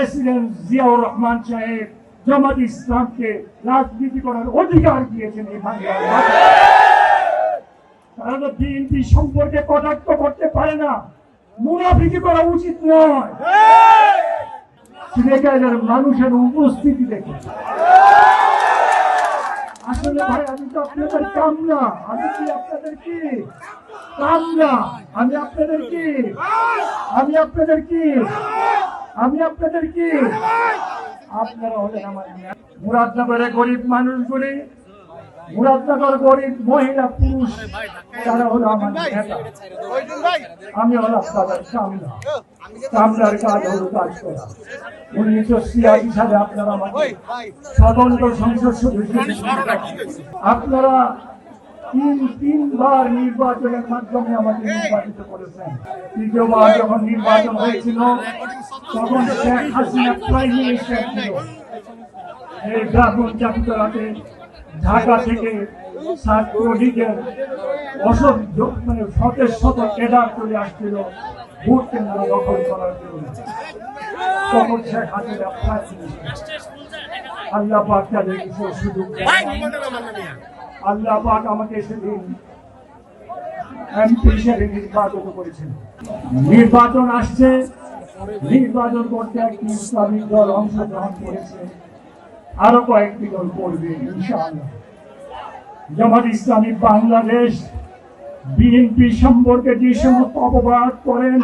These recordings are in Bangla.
প্রেসিডেন্ট জিয়াউর রহমান সাহেব জামাত ইসলামকে রাজনীতি করার অধিকার দিয়েছেন এই বাংলার তারা তো বিএনপি সম্পর্কে কটাক্ষ করতে পারে না। মুনাফিকি করা উচিত নয়। মানুষের উপস্থিতি দেখে আসলে ভাই, আমি তো আপনাদের কামনা আমি কি আপনাদের কি? কামনা আমি আপনাদের কি? আমি আপনাদের কি? আমি আপনাদের কি আপনারা হলেন আমার মুরাদনগরে গরিব মানুষগুলি মুরাদনগর গরিব মহিলা পুরুষ তারা হলো আমার নেতা। আমি হলাম তাদের কামনা কামনার কাজ হলো কাজ করা। উনিশশো ছিয়াশি সালে আপনারা আমাকে স্বতন্ত্র সংসদ সদস্য আপনারা তিন তিনবার নির্বাচনের মাধ্যমে আমাকে নির্বাচিত করেছেন। তৃতীয়বার যখন নির্বাচন হয়েছিল, তখন শেখ হাসিনা প্রাইম মিনিস্টার ছিল। এই ড্রাগন চাকুতলাতে ঢাকা থেকে ছাত্রলীগের অসহ্য মানে শতের শত কেদার চলে আসছিল ভোট কেন্দ্র দখল করার জন্য। তখন শেখ হাসিনা প্রাইম মিনিস্টার। আল্লাহ পাক তাদের কিছু সুযোগ। আল্লাহ আমাকে সেদিন এমপি হিসেবে নির্বাচিত করেছেন। নির্বাচন আসছে, নির্বাচন করতে একটি ইসলামিক দল অংশগ্রহণ করেছে। আরও কয়েকটি দল করবে, ইনশাআল্লাহ। জামাত ইসলামী বাংলাদেশ বিএনপি সম্পর্কে যে সমস্ত অপবাদ করেন,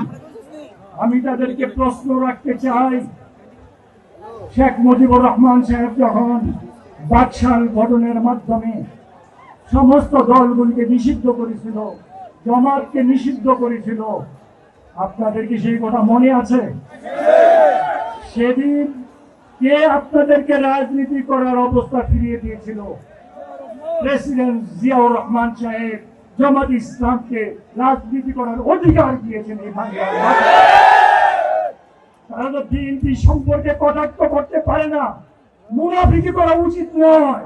আমি তাদেরকে প্রশ্ন রাখতে চাই। শেখ মুজিবুর রহমান সাহেব যখন বাকশাল গঠনের মাধ্যমে সমস্ত দলগুলিকে নিষিদ্ধ করেছিল, জমাতকে নিষিদ্ধ করেছিল। আপনাদের কি সেই কথা মনে আছে? সেদিন কে আপনাদেরকে রাজনীতি করার অবস্থা ফিরিয়ে দিয়েছিল? প্রেসিডেন্ট জিয়াউর রহমান সাহেব জামাত ইসলামকে রাজনীতি করার অধিকার দিয়েছেন এই বাংলার তারা তো বিএনপি সম্পর্কে কটাক্ষ করতে পারে না। মুনাফিকি করা উচিত নয়।